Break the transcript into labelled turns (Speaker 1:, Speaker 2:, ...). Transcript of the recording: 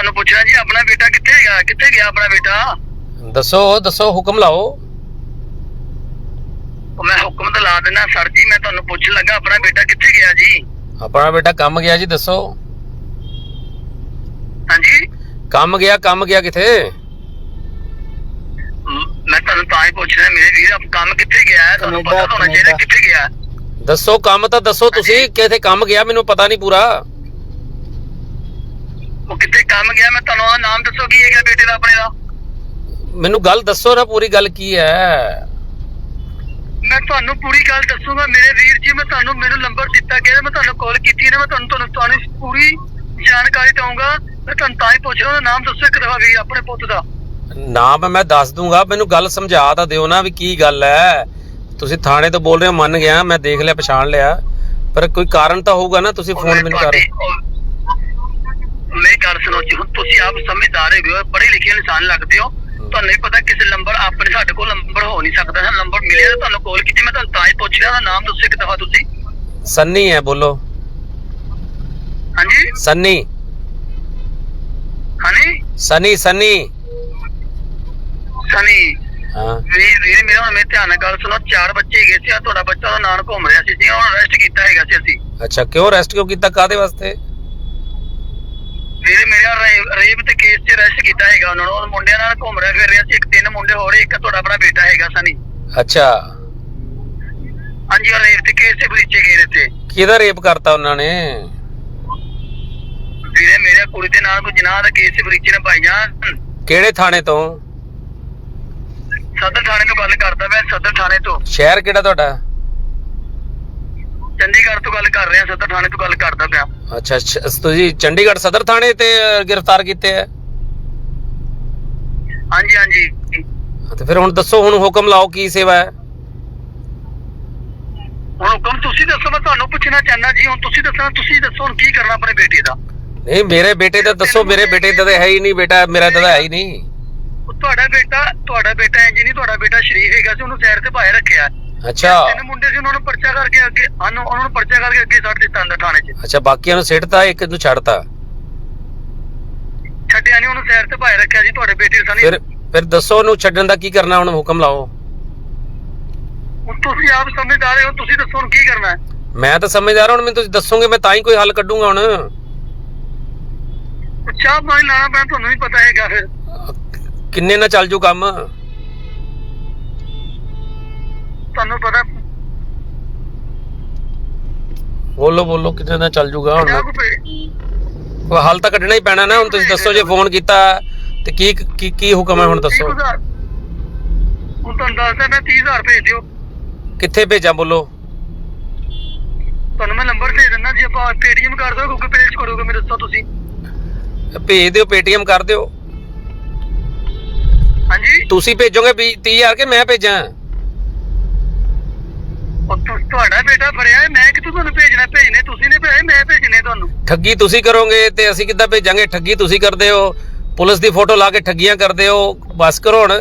Speaker 1: ਤੁਹਾਨੂੰ ਪੁੱਛਣਾ ਜੀ ਆਪਣਾ ਬੇਟਾ ਕਿੱਥੇ ਹੈਗਾ? ਕਿੱਥੇ ਗਿਆ ਆਪਣਾ ਬੇਟਾ?
Speaker 2: ਦੱਸੋ ਦੱਸੋ ਹੁਕਮ ਲਾਓ।
Speaker 1: ਮੈਂ ਹੁਕਮ ਤਾਂ ਲਾ ਦਿੰਦਾ ਸਰ ਜੀ ਮੈਂ ਤੁਹਾਨੂੰ ਪੁੱਛਣ ਲੱਗਾ ਆਪਣਾ ਬੇਟਾ ਕਿੱਥੇ ਗਿਆ ਜੀ?
Speaker 2: ਆਪਣਾ ਬੇਟਾ ਕੰਮ ਗਿਆ ਜੀ ਦੱਸੋ।
Speaker 1: ਹਾਂਜੀ?
Speaker 2: ਕੰਮ ਗਿਆ ਕੰਮ ਗਿਆ ਕਿਥੇ?
Speaker 1: ਮ- ਤੁਹਾਨੂੰ ਤਾਂ ਹੀ ਪੁੱਛ ਰਿਹਾ ਮੇਰੇ ਵੀਰ ਆਪ ਕੰਮ ਕਿੱਥੇ ਗਿਆ? ਹੈ? ਤੁਹਾਨੂੰ ਪਤਾ ਤਾਂ ਹੋਣਾ ਚਾਹੀਦਾ ਕਿੱਥੇ ਗਿਆ? ਹੈ।
Speaker 2: ਦੱਸੋ ਕੰਮ ਤਾਂ ਦੱਸੋ ਤੁਸੀਂ ਕਿਥੇ ਕੰਮ ਗਿਆ ਮੈਨੂੰ ਪਤਾ ਨਹੀਂ ਪੂਰਾ।
Speaker 1: ਉਹ ਕਿੱਥੇ ਕੰਮ ਗਿਆ? ਮੈਂ ਤੁਹਾਨੂੰ ਉਹਦਾ ਨਾਮ ਦੱਸੋ ਕੀ ਹੈਗਾ ਬੇਟੇ ਦਾ ਆਪਣੇ ਦਾ?
Speaker 2: ਮੈਨੂੰ ਗੱਲ ਦੱਸੋ ਨਾ ਪੂਰੀ ਗੱਲ ਕੀ ਹੈ?
Speaker 1: ਮੈਂ ਤੁਹਾਨੂੰ ਪੂਰੀ ਗੱਲ ਦੱਸੂਗਾ ਮੇਰੇ ਵੀਰ ਜੀ ਮੈਂ ਤੁਹਾਨੂੰ ਮੈਨੂੰ ਨੰਬਰ ਦਿੱਤਾ ਗਿਆ ਮੈਂ ਤੁਹਾਨੂੰ ਕਾਲ ਕੀਤੀ ਨੇ ਮੈਂ ਤੁਹਾਨੂੰ ਤੁਹਾਨੂੰ ਤੁਹਾਨੂੰ ਪੂਰੀ ਜਾਣਕਾਰੀ ਦਊਂਗਾ। ਮੈਂ ਤੁਹਾਨੂੰ ਤਾਂ ਹੀ ਪੁੱਛ ਰਿਹਾ ਉਹਦਾ ਨਾਮ ਦੱਸੋ ਇੱਕ ਦਫਾ ਵੀਰ ਆਪਣੇ ਪੁੱਤ ਦਾ।
Speaker 2: ਨਾਮ ਮੈਂ ਦੱਸ ਦੂੰਗਾ ਮੈਨੂੰ ਗੱਲ ਸਮਝਾ ਤਾਂ ਦਿਓ ਨਾ ਵੀ ਕੀ ਗੱਲ ਹੈ। ਤੁਸੀਂ ਥਾਣੇ ਤੋਂ ਬੋਲ ਰਹੇ ਹੋ ਮੰਨ ਗਿਆ ਮੈਂ ਦੇਖ ਲਿਆ ਪਛਾਣ ਲਿਆ। ਪਰ ਕੋਈ ਕਾਰਨ ਤਾਂ ਹੋਊਗਾ ਨਾ ਤੁਸੀਂ ਫੋਨ ਮੈਨੂੰ ਕਰ
Speaker 1: ਮੈਂ ਗੱਲ ਸੁਣੋ ਜੀ ਹੁਣ ਤੁਸੀਂ ਆਪ ਸਮਝਦਾਰ ਹੈਗੇ ਹੋ ਪੜ੍ਹੇ ਲਿਖੇ ਇਨਸਾਨ ਲੱਗਦੇ ਹੋ ਤੁਹਾਨੂੰ ਪਤਾ ਕਿਸੇ ਨੰਬਰ ਆਪਣੇ ਸਾਡੇ ਕੋਲ ਨੰਬਰ ਹੋ ਨਹੀਂ ਸਕਦਾ ਹੈ ਨੰਬਰ ਮਿਲਿਆ ਤਾਂ ਤੁਹਾਨੂੰ ਕਾਲ ਕੀਤੀ ਮੈਂ ਤੁਹਾਨੂੰ ਤਾਂ ਹੀ ਪੁੱਛ ਰਿਹਾ ਨਾਮ ਦੱਸੋ ਇੱਕ ਦਫਾ ਤੁਸੀਂ।
Speaker 2: ਸੰਨੀ ਹੈ ਬੋਲੋ।
Speaker 1: ਹਾਂਜੀ?
Speaker 2: ਸੰਨੀ।
Speaker 1: ਹਾਂਜੀ?
Speaker 2: ਸਨੀ ਸਨੀ।
Speaker 1: ਸਨੀ।
Speaker 2: ਹਾਂ।
Speaker 1: ਵੀਰ ਵੀਰ ਮੇਰਾ ਹੁਣ ਮੇਰੇ ਧਿਆਨ ਨਾਲ ਗੱਲ ਸੁਣੋ ਚਾਰ ਬੱਚੇ ਹੈਗੇ ਸੀ ਆ ਤੁਹਾਡਾ ਬੱਚਾ ਦਾ ਨਾਮ ਘੁੰਮ ਰਿਹਾ ਸੀ ਜੀ ਹੁਣ ਅਰੈਸਟ ਕੀਤਾ ਹੈਗਾ ਸੀ ਅਸੀਂ।
Speaker 2: ਅੱਛਾ ਕਿਉਂ ਅਰੈਸਟ ਕਿਉਂ ਕੀਤਾ ਕਾਦੇ ਵਾਸਤੇ?
Speaker 1: ਵੀਰ ਮੇਰਾ ਰੇਪ ਰੇਪ ਤੇ ਕੇਸ 'ਚ ਅਰੈਸਟ ਕੀਤਾ ਹੈਗਾ ਉਹਨਾਂ ਨੂੰ। ਉਹ ਮੁੰਡਿਆਂ ਨਾਲ ਘੁੰਮ ਰਿਹਾ ਫਿਰ ਰਿਹਾ ਸੀ ਇੱਕ ਤਿੰਨ ਮੁੰਡੇ ਹੋਰ ਇੱਕ ਤੁਹਾਡਾ ਆਪਣਾ ਬੇਟਾ ਹੈਗਾ ਸਨੀ।
Speaker 2: ਅੱਛਾ।
Speaker 1: ਹਾਂਜੀ ਉਹ ਰੇਪ ਤੇ ਕੇਸ 'ਚ ਬਰੀਚੇ ਗਏ ਨੇ ਤੇ
Speaker 2: ਕਿਹਦਾ ਰੇਪ ਕਰਤਾ ਉਹਨਾਂ ਨੇ?
Speaker 1: ਵੀਰੇ ਮੇਰੇ ਕੁੜੀ ਦੇ ਨਾਲ ਕੋਈ ਜਨਾਹ ਦਾ ਕੇਸ 'ਚ ਬਰੀਚੇ ਨੇ ਭਾਈ ਜਾਨ
Speaker 2: ਕਿਹੜੇ ਥਾਣੇ ਤੋਂ?
Speaker 1: ਸਦਰ ਥਾਣੇ ਤੋਂ ਗੱਲ ਕਰਦਾ ਮੈਂ ਸਦਰ ਥਾਣੇ ਤੋਂ।
Speaker 2: ਸ਼ਹਿਰ ਕਿਹੜਾ ਤੁਹਾਡਾ?
Speaker 1: ਚੰਡੀਗੜ੍ਹ ਤੋਂ ਗੱਲ ਕਰ ਰਿਹਾ ਸਦਰ ਥਾਣੇ ਤੋਂ ਗੱਲ ਕਰਦਾ ਪਿਆ।
Speaker 2: ਅੱਛਾ ਅੱਛਾ, ਤੁਸੀਂ ਚੰਡੀਗੜ੍ਹ ਸਦਰ ਥਾਣੇ ਤੇ ਗ੍ਰਿਫਤਾਰ ਕੀਤੇ ਆ?
Speaker 1: ਹਾਂਜੀ ਹਾਂਜੀ।
Speaker 2: ਤੇ ਫਿਰ ਹੁਣ ਦੱਸੋ ਹੁਣ ਹੁਕਮ ਲਾਓ ਕੀ ਸੇਵਾ ਹੈ?
Speaker 1: ਹੁਣ ਹੁਕਮ ਤੁਸੀਂ ਦੱਸੋ ਮੈਂ ਤੁਹਾਨੂੰ ਪੁੱਛਣਾ ਚਾਹੁੰਦਾ ਜੀ ਹੁਣ ਤੁਸੀਂ ਦੱਸਣਾ ਤੁਸੀਂ ਦੱਸੋ ਹੁਣ ਕੀ ਕਰਨਾ ਆਪਣੇ ਬੇਟੇ ਦਾ।
Speaker 2: ਨਹੀਂ ਮੇਰੇ ਬੇਟੇ ਦਾ ਦੱਸੋ ਮੇਰੇ ਬੇਟੇ ਦਾ ਤਾਂ ਹੈ ਹੀ ਨਹੀਂ ਬੇਟਾ ਮੇਰਾ ਤਾਂ ਹੈ ਹੀ ਨਹੀਂ।
Speaker 1: ਉਹ ਤੁਹਾਡਾ ਬੇਟਾ ਤੁਹਾਡਾ ਬੇਟਾ ਇੰਜ ਨਹੀਂ ਤੁਹਾਡਾ ਬੇਟਾ ਸ਼ਰੀਫ ਹੈਗਾ ਸੀ ਉਹਨੂੰ ਸਾਈਡ ਤੇ ਪਾਏ ਰੱਖਿਆ।
Speaker 2: ਅੱਛਾ।
Speaker 1: ਤਿੰਨ ਮੁੰਡੇ ਸੀ ਉਹਨਾਂ ਨੂੰ ਪਰਚਾ ਕਰਕੇ ਅੱਗੇ ਉਹਨਾਂ ਨੂੰ ਪਰਚਾ ਕਰਕੇ ਅੱਗੇ ਛੱਡ ਦਿੱਤਾ ਅੰਦਰ ਥਾਣੇ 'ਚ।
Speaker 2: ਅੱਛਾ ਬਾਕੀਆਂ ਨੂੰ ਸਿੱਟਤਾ ਇੱਕ ਨੂੰ ਛੱਡਤਾ?
Speaker 1: ਛੱਡਿਆ ਨਹੀਂ ਉਹਨੂੰ ਸਾਈਡ ਤੇ ਪਾਏ ਰੱਖਿਆ ਜੀ ਤੁਹਾਡੇ ਬੇਟੇ ਸਨੀ
Speaker 2: ਫਿਰ ਫਿਰ ਦੱਸੋ ਉਹਨੂੰ ਛੱਡਣ ਦਾ ਕੀ ਕਰਨਾ ਹੁਣ ਹੁਕਮ ਲਾਓ।
Speaker 1: ਹੁਣ ਤੁਸੀਂ ਆਪ ਸਮਝਦਾਰ ਹੋ ਤੁਸੀਂ ਦੱਸੋ ਹੁਣ ਕੀ ਕਰਨਾ ਹੈ।
Speaker 2: ਮੈਂ ਤਾਂ ਸਮਝਦਾਰ ਹਾਂ, ਹੁਣ ਮੈਨੂੰ ਤੁਸੀਂ ਦੱਸੋਗੇ ਮੈਂ ਤਾਂ ਹੀ ਕੋਈ ਹੱਲ ਕੱਢੂੰਗਾ ਹੁਣ।
Speaker 1: ਚਾਹ ਪਾਣੀ ਲਾਣਾ ਪੈਣਾ ਤੁਹਾਨੂੰ ਵੀ ਪਤਾ ਹੈਗਾ ਫਿਰ।
Speaker 2: ਕਿੰਨੇ ਨਾਲ ਚੱਲ ਜੂ ਕੰਮ?
Speaker 1: ਤੁਹਾਨੂੰ ਪਤਾ
Speaker 2: ਬੋਲੋ ਬੋਲੋ ਕਿੰਨੇ ਨਾਲ ਚੱਲ ਜੂਗਾ ਹੁਣ।
Speaker 1: ਪਏ
Speaker 2: ਕੋਈ ਹੱਲ ਤਾਂ ਕੱਢਣਾ ਹੀ ਪੈਣਾ ਨਾ ਹੁਣ ਤੁਸੀਂ ਦੱਸੋ ਜੇ ਫੋਨ ਕੀਤਾ ਤੇ ਕੀ ਕੀ ਕੀ ਹੁਕਮ ਹੈ ਹੁਣ ਦੱਸੋ।
Speaker 1: 30,000 ਹੁਣ ਤੁਹਾਨੂੰ ਦੱਸਦਾ ਮੈਂ 30000 ਭੇਜ ਦਿਓ।
Speaker 2: ਕਿੱਥੇ ਭੇਜਾਂ ਬੋਲੋ।
Speaker 1: ਤੁਹਾਨੂੰ ਮੈਂ ਨੰਬਰ ਭੇਜ ਦਿੰਦਾ ਜੀ ਆਪਾਂ ਪੇਟੀਐਮ ਕਰ ਦਿਓ ਗੂਗਲ ਪੇ ਕਰੋਗੇ ਮੈਨੂੰ ਦੱਸੋ ਤੁਸੀਂ।
Speaker 2: ਭੇਜ ਦਿਓ ਪੇਟੀਐਮ ਕਰ ਦਿਓ।
Speaker 1: ਹਾਂਜੀ?
Speaker 2: ਤੁਸੀਂ ਭੇਜੋਗੇ 30000 ਕਿ ਮੈਂ ਭੇਜਾਂ?
Speaker 1: ਉਹ ਤੁਹਾਡਾ ਬੇਟਾ ਫੜਿਆ ਮੈਂ ਕਿੱਥੋਂ ਤੁਹਾਨੂੰ ਭੇਜਣਾ? ਭੇਜਨੇ ਤੁਸੀਂ ਨੇ ਭੇਜੇ ਮੈਂ ਭੇਜਨੇ ਤੁਹਾਨੂੰ।
Speaker 2: ਠੱਗੀ ਤੁਸੀਂ ਕਰੋਗੇ ਤੇ ਅਸੀਂ ਕਿੱਦਾਂ ਭੇਜਾਂਗੇ? ਠੱਗੀ ਤੁਸੀਂ ਕਰਦੇ ਹੋ। ਪੁਲਿਸ ਦੀ ਫੋਟੋ ਲਾ ਕੇ ਠੱਗੀਆਂ ਕਰਦੇ ਹੋ। ਬਸ ਕਰੋ ਹੁਣ।